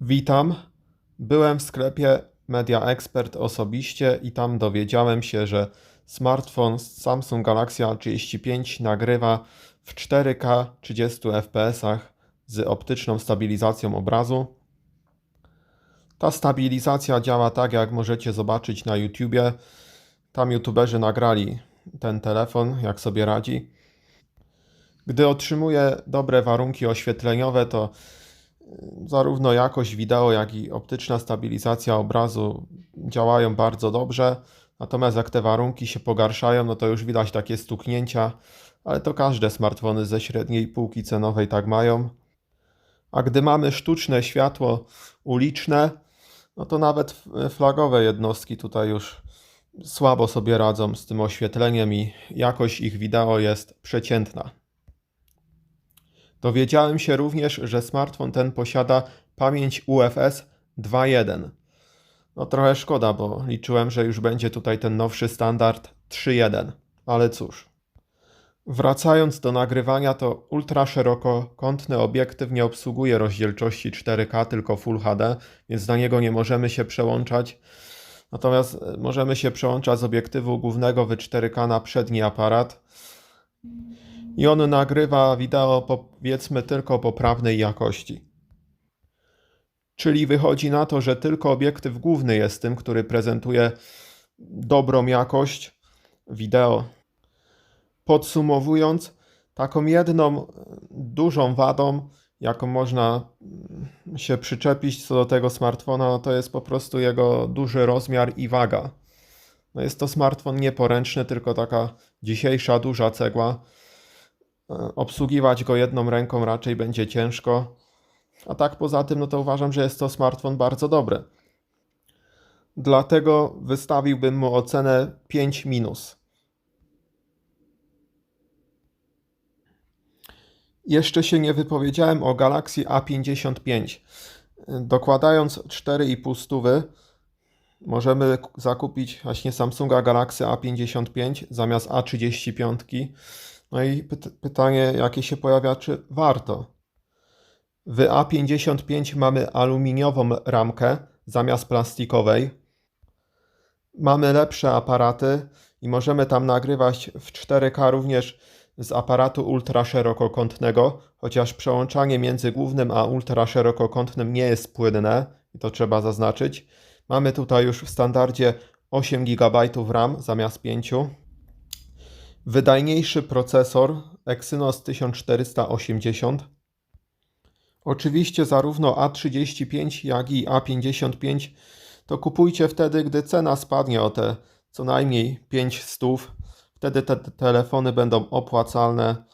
Witam. Byłem w sklepie Media Expert osobiście i tam dowiedziałem się, że smartfon Samsung Galaxy A35 nagrywa w 4K 30 fps z optyczną stabilizacją obrazu. Ta stabilizacja działa tak, jak możecie zobaczyć na YouTubie. Tam YouTuberzy nagrali ten telefon, jak sobie radzi. Gdy otrzymuje dobre warunki oświetleniowe, to zarówno jakość wideo, jak i optyczna stabilizacja obrazu działają bardzo dobrze. Natomiast jak te warunki się pogarszają, no to już widać takie stuknięcia, ale to każde smartfony ze średniej półki cenowej tak mają. A gdy mamy sztuczne światło uliczne, no to nawet flagowe jednostki tutaj już słabo sobie radzą z tym oświetleniem i jakość ich wideo jest przeciętna. Dowiedziałem się również, że smartfon ten posiada pamięć UFS 2.1. No trochę szkoda, bo liczyłem, że już będzie tutaj ten nowszy standard 3.1, ale cóż. Wracając do nagrywania, to ultraszerokokątny obiektyw nie obsługuje rozdzielczości 4K, tylko Full HD, więc na niego nie możemy się przełączać. Natomiast e, możemy się przełączać z obiektywu głównego w 4K na przedni aparat. I on nagrywa wideo powiedzmy tylko poprawnej jakości. Czyli wychodzi na to, że tylko obiektyw główny jest tym, który prezentuje dobrą jakość wideo. Podsumowując, taką jedną dużą wadą, jaką można się przyczepić co do tego smartfona, to jest po prostu jego duży rozmiar i waga. No jest to smartfon nieporęczny, tylko taka dzisiejsza duża cegła. Obsługiwać go jedną ręką raczej będzie ciężko. A tak poza tym, no to uważam, że jest to smartfon bardzo dobry. Dlatego wystawiłbym mu ocenę 5 minus. Jeszcze się nie wypowiedziałem o Galaxy A55. Dokładając 4,5 stówy, możemy zakupić właśnie Samsunga Galaxy A55 zamiast A35. No i py- pytanie, jakie się pojawia, czy warto? W A55 mamy aluminiową ramkę zamiast plastikowej. Mamy lepsze aparaty i możemy tam nagrywać w 4K również z aparatu ultraszerokokątnego, chociaż przełączanie między głównym a ultraszerokokątnym nie jest płynne, i to trzeba zaznaczyć. Mamy tutaj już w standardzie 8 GB RAM zamiast 5. Wydajniejszy procesor Exynos 1480. Oczywiście zarówno A35 jak i A55 to kupujcie wtedy, gdy cena spadnie o te co najmniej 5 stów. Wtedy te te telefony będą opłacalne,